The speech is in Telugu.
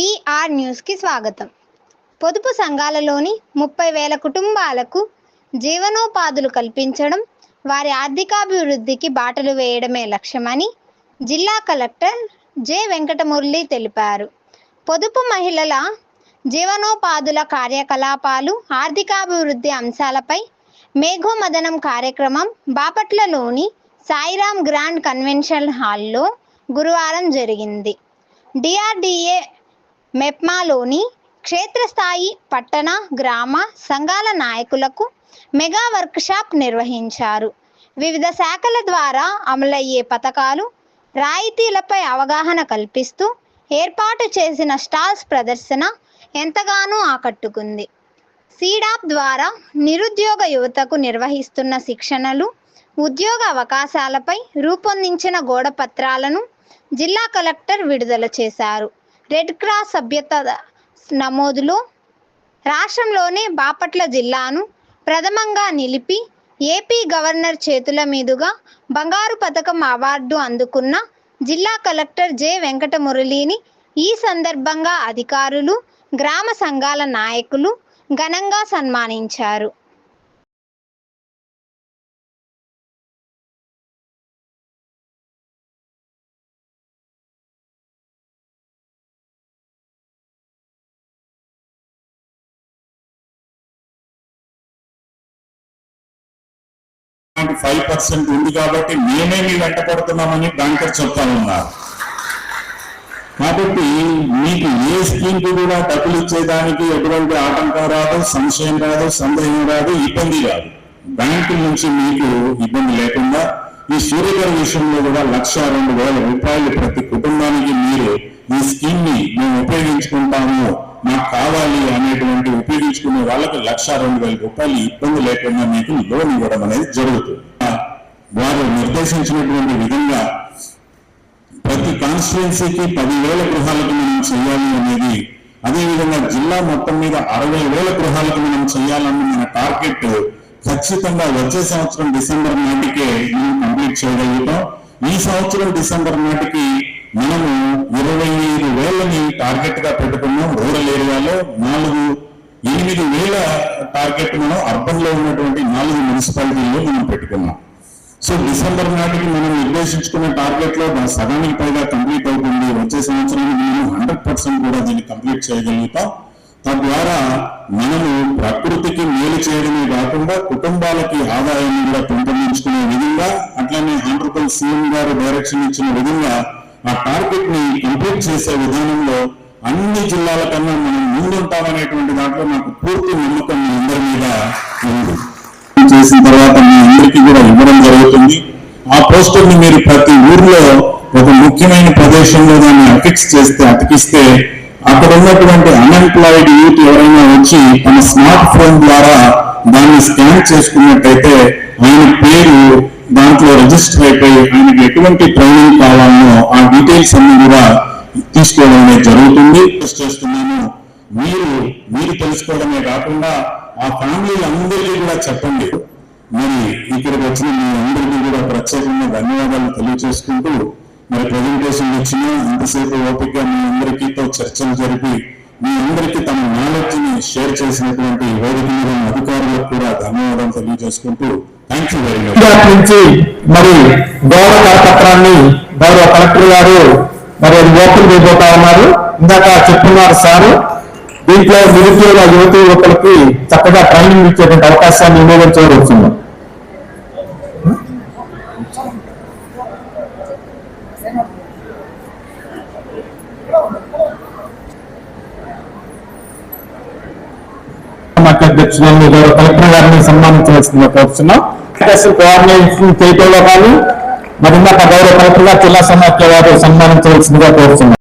బీఆర్ న్యూస్కి స్వాగతం. పొదుపు సంఘాలలోని ముప్పై వేల కుటుంబాలకు జీవనోపాధులు కల్పించడం వారి ఆర్థికాభివృద్ధికి బాటలు వేయడమే లక్ష్యమని జిల్లా కలెక్టర్ జె వెంకటమురళి తెలిపారు. పొదుపు మహిళల జీవనోపాధుల కార్యకలాపాలు ఆర్థికాభివృద్ధి అంశాలపై మేఘోమదనం కార్యక్రమం బాపట్లలోని సాయిరామ్ గ్రాండ్ కన్వెన్షన్ హాల్లో గురువారం జరిగింది. డిఆర్డిఏ మెప్మాలోని క్షేత్రస్థాయి పట్టణ గ్రామ సంఘాల నాయకులకు మెగా వర్క్షాప్ నిర్వహించారు. వివిధ శాఖల ద్వారా అమలయ్యే పథకాలు రాయితీలపై అవగాహన కల్పిస్తూ ఏర్పాటు చేసిన స్టాల్స్ ప్రదర్శన ఎంతగానో ఆకట్టుకుంది. సీడాప్ ద్వారా నిరుద్యోగ యువతకు నిర్వహిస్తున్న శిక్షణలు ఉద్యోగ అవకాశాలపై రూపొందించిన గోడపత్రాలను జిల్లా కలెక్టర్ విడుదల చేశారు. రెడ్ క్రాస్ సభ్యత నమోదులో. రాష్ట్రంలోనే బాపట్ల జిల్లాను ప్రథమంగా నిలిపి ఏపీ గవర్నర్ చేతుల మీదుగా బంగారు పథకం అవార్డు అందుకున్న జిల్లా కలెక్టర్ జె వెంకటమురళిని ఈ సందర్భంగా అధికారులు గ్రామ సంఘాల నాయకులు ఘనంగా సన్మానించారు. ఫైవ్ పర్సెంట్ ఉంది కాబట్టి మేమే మీ వెంట పడుతున్నామని బ్యాంకర్ చెప్తా ఉన్నారు. కాబట్టి మీకు ఏ స్కీమ్ కూడా డబ్బులు ఇచ్చేదానికి ఎటువంటి ఆటంకం రాదు సంశయం రాదు సందేహం రాదు ఇబ్బంది రాదు. బ్యాంకు నుంచి మీకు ఇబ్బంది లేకుండా ఈ సూర్యగారి విషయంలో కూడా లక్ష రెండు వేల రూపాయలు ప్రతి కుటుంబానికి మీరు ఈ స్కీమ్ని మేము ఉపయోగించుకుంటాము మాకు కావాలి అనేటువంటి ఉపయోగించుకునే వాళ్ళకి లక్ష రెండు వేల రూపాయలు ఇబ్బంది లేకుండా మీకు లోన్ ఇవ్వడం అనేది జరుగుతుంది. వారు నిర్దేశించినటువంటి విధంగా ప్రతి కాన్స్టిట్యున్సీకి పదివేల గృహాలకు మనం చేయాలి అనేది అదేవిధంగా జిల్లా మొత్తం మీద అరవై వేల గృహాలకు మనం చేయాలన్న మన టార్గెట్ ఖచ్చితంగా వచ్చే సంవత్సరం డిసెంబర్ నాటికే మనం కంప్లీట్ చేయగలుగుతాం. ఈ సంవత్సరం డిసెంబర్ నాటికి మనము ఇరవై ఐదు వేలని టార్గెట్గా పెట్టుకున్నాం. రూరల్ ఏరియాలో నాలుగు ఎనిమిది వేల టార్గెట్ మనం అర్బన్లో ఉన్నటువంటి నాలుగు మున్సిపాలిటీల్లో మనం పెట్టుకున్నాం. సో డిసెంబర్ నాటికి మనం నిర్దేశించుకున్న టార్గెట్లో సగానికి పైగా కంప్లీట్ అవుతుంది. వచ్చే సంవత్సరానికి మనం హండ్రెడ్ పర్సెంట్ కూడా దీన్ని కంప్లీట్ చేయగలుగుతాం. తద్వారా మనము ప్రకృతికి మేలు చేయడమే కాకుండా కుటుంబాలకి ఆదాయాన్ని కూడా పెంపొందించుకునే విధంగా అట్లనే ఆంధ్రప్రదేశ్ సీఎం గారు డైరెక్షన్ ఇచ్చిన విధంగా ఆ టార్గెట్ని కంప్లీట్ చేసే విధానంలో అన్ని జిల్లాల కన్నా మనం ముందుంటామనేటువంటి దాంట్లో నాకు పూర్తి నమ్మకం మీ అందరి మీద ఉంది. చేసిన తర్వాత మీ అందరికీ కూడా ఇవ్వడం జరుగుతుంది. ఆ పోస్టర్ని మీరు ప్రతి ఊర్లో ఒక ముఖ్యమైన ప్రదేశంలో దాన్ని అఫిక్స్ చేస్తే అతికిస్తే అక్కడ ఉన్నటువంటి అన్ఎంప్లాయిడ్ యూత్ ఎవరైనా వచ్చి తన స్మార్ట్ ఫోన్ ద్వారా దాన్ని స్కాన్ చేసుకున్నట్టయితే ఆయన పేరు దాంట్లో రిజిస్టర్ అయిపోయి ఆయనకి ఎటువంటి ట్రైనింగ్ కావాలనో ఆ డీటెయిల్స్ అన్ని కూడా తీసుకోవడం అనేది జరుగుతుంది చేస్తున్నాము. చేస్తున్నాను మీరు మీరు తెలుసుకోవడమే కాకుండా ఆ ఫ్యామిలీ అందరికీ కూడా చెప్పండి. మరి ఇక్కడికి వచ్చిన మీ అందరికీ కూడా ప్రత్యేకంగా ధన్యవాదాలు తెలియజేసుకుంటూ మరి ప్రజెంటేషన్ ఇచ్చిన ఇంతసేపు ఓపిక మీ అందరికీతో చర్చలు జరిపి మీ అందరికీ తమ నాలెడ్జ్ని షేర్ చేసినటువంటి వేదిక మీద అధికారులకు కూడా ధన్యవాదాలు తెలియజేసుకుంటూ థ్యాంక్ యూ వెరీ మచ్ మరి గౌరవ కరపత్రాన్ని గౌరవ కలెక్టర్ గారు మరి అది ఓపెన్ చేయబోతా ఉన్నారు. ఇందాక చెప్తున్నారు సారు దీంట్లో నిరుద్యోగ యువతి యువకులకి చక్కగా ట్రైనింగ్ ఇచ్చేటువంటి అవకాశాన్ని వినియోగించవచ్చును అధ్యక్షులను కలెక్టర్ గారిని సన్మానించవలసిందిగా కోరుతున్నాం కోఆర్డినేషన్ చేయటంలో కానీ మరి ఇందాక గౌరవ కలెక్టర్ గారు జిల్లా సమాఖ్య వారు సన్మానించవలసిందిగా కోరుతున్నాం.